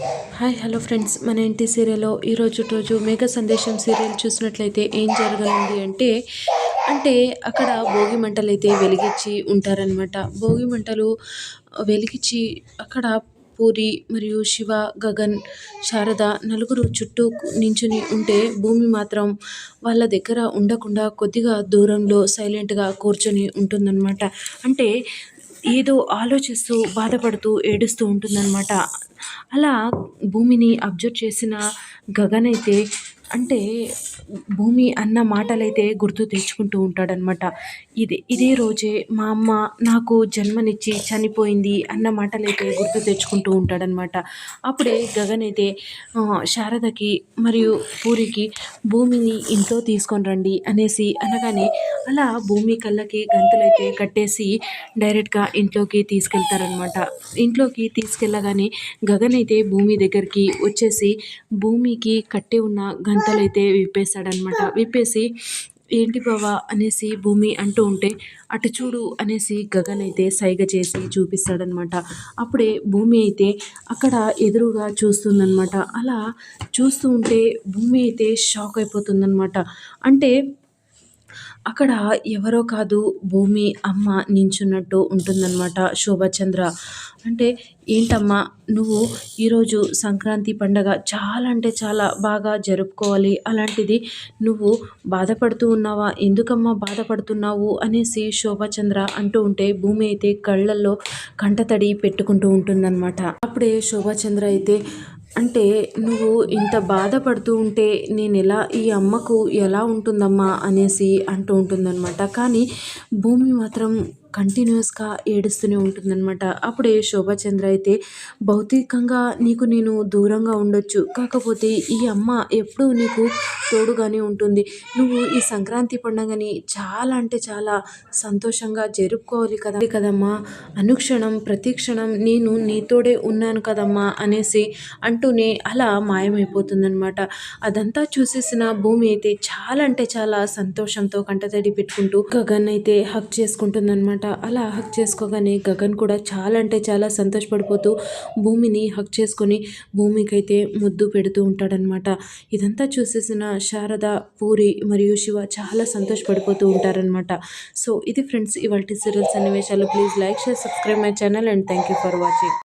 Hi hello friends. మన ఇంటి సీరియల్లో ఈరోజు రోజు మేఘ సందేశం సీరియల్ చూసినట్లయితే ఏం జరగనుంది అంటే అంటే అక్కడ భోగి మంటలు అయితే వెలిగించి ఉంటారనమాట భోగి మంటలు వెలిగించి అక్కడ పూరి మరియు శివ గగన్ శారద నలుగురు చుట్టూ నించుని ఉంటే భూమి మాత్రం వాళ్ళ దగ్గర ఉండకుండా కొద్దిగా దూరంలో సైలెంట్గా కూర్చొని ఉంటుందన్నమాట. అంటే ఏదో ఆలోచిస్తూ బాధపడుతూ ఏడుస్తూ ఉంటుందన్నమాట. అలా భూమిని అబ్జర్వ్ చేసిన గగన్ అయితే అంటే భూమి అన్న మాటలైతే గుర్తు తెచ్చుకుంటూ ఉంటాడనమాట ఇది ఇదే రోజే మా అమ్మ నాకు జన్మనిచ్చి చనిపోయింది అన్న మాటలైతే గుర్తు తెచ్చుకుంటూ ఉంటాడనమాట అప్పుడే గగన్ అయితే శారదకి మరియు పూరికి భూమిని ఇంట్లో తీసుకొని రండి అనేసి అనగానే అలా భూమి కళ్ళకి గంతులైతే కట్టేసి డైరెక్ట్గా ఇంట్లోకి తీసుకెళ్తారనమాట ఇంట్లోకి తీసుకెళ్ళగానే గగన్ అయితే భూమి దగ్గరికి వచ్చేసి భూమికి కట్టి ఉన్న గంతలైతే విప్పేశాడనమాట విప్పేసి ఏంటి బావా అనేసి భూమి అంటూ ఉంటే అటు చూడు అనేసి గగన్ అయితే సైగ చేసి చూపిస్తాడనమాట అప్పుడే భూమి అయితే అక్కడ ఎదురుగా చూస్తుందనమాట అలా చూస్తూ ఉంటే భూమి అయితే షాక్ అయిపోతుందనమాట అంటే అక్కడ ఎవరో కాదు భూమి అమ్మ నించున్నట్టు ఉంటుందన్నమాట శోభచంద్ర. అంటే ఏంటమ్మా నువ్వు ఈరోజు సంక్రాంతి పండగ చాలా అంటే చాలా బాగా జరుపుకోవాలి. అలాంటిది నువ్వు బాధపడుతూ ఉన్నావా? ఎందుకమ్మా బాధపడుతున్నావు? అనేసి శోభచంద్ర అంటూ ఉంటే భూమి అయితే కళ్ళల్లో కంటతడి పెట్టుకుంటూ ఉంటుందన్నమాట. అప్పుడే శోభచంద్ర అయితే అంటే నువ్వు ఇంత బాధపడుతూ ఉంటే నేను ఎలా ఈ అమ్మకు ఎలా ఉంటుందమ్మా అనేసి అంటూ ఉంటుందన్నమాట. కానీ భూమి మాత్రం కంటిన్యూస్గా ఏడుస్తూనే ఉంటుందన్నమాట. అప్పుడే శోభాచంద్ర అయితే భౌతికంగా నీకు నేను దూరంగా ఉండొచ్చు. కాకపోతే ఈ అమ్మ ఎప్పుడూ నీకు తోడుగానే ఉంటుంది. నువ్వు ఈ సంక్రాంతి పండుగని చాలా అంటే చాలా సంతోషంగా జరుపుకోవాలి కదా. కదమ్మా. అనుక్షణం ప్రతిక్షణం నేను నీతోడే ఉన్నాను కదమ్మా అనేసి అంటూనే అలా మాయమైపోతుందనమాట అదంతా చూసేసిన భూమి అయితే చాలా అంటే చాలా సంతోషంతో కంటతడి పెట్టుకుంటూ గగన్ అయితే హక్ చేసుకుంటుందన్నమాట. అనమాట అలా హక్ చేసుకోగానే గగన్ కూడా చాలా అంటే చాలా సంతోషపడిపోతూ భూమిని హక్ చేసుకొని భూమికైతే ముద్దు పెడుతూ ఉంటాడనమాట ఇదంతా చూసేసిన శారద పూరి మరియు శివ చాలా సంతోషపడిపోతూ ఉంటారనమాట సో ఇది ఫ్రెండ్స్ ఇవాళ సీరియల్స్ సన్నివేశాలు. Please like share subscribe my channel and thank you for watching.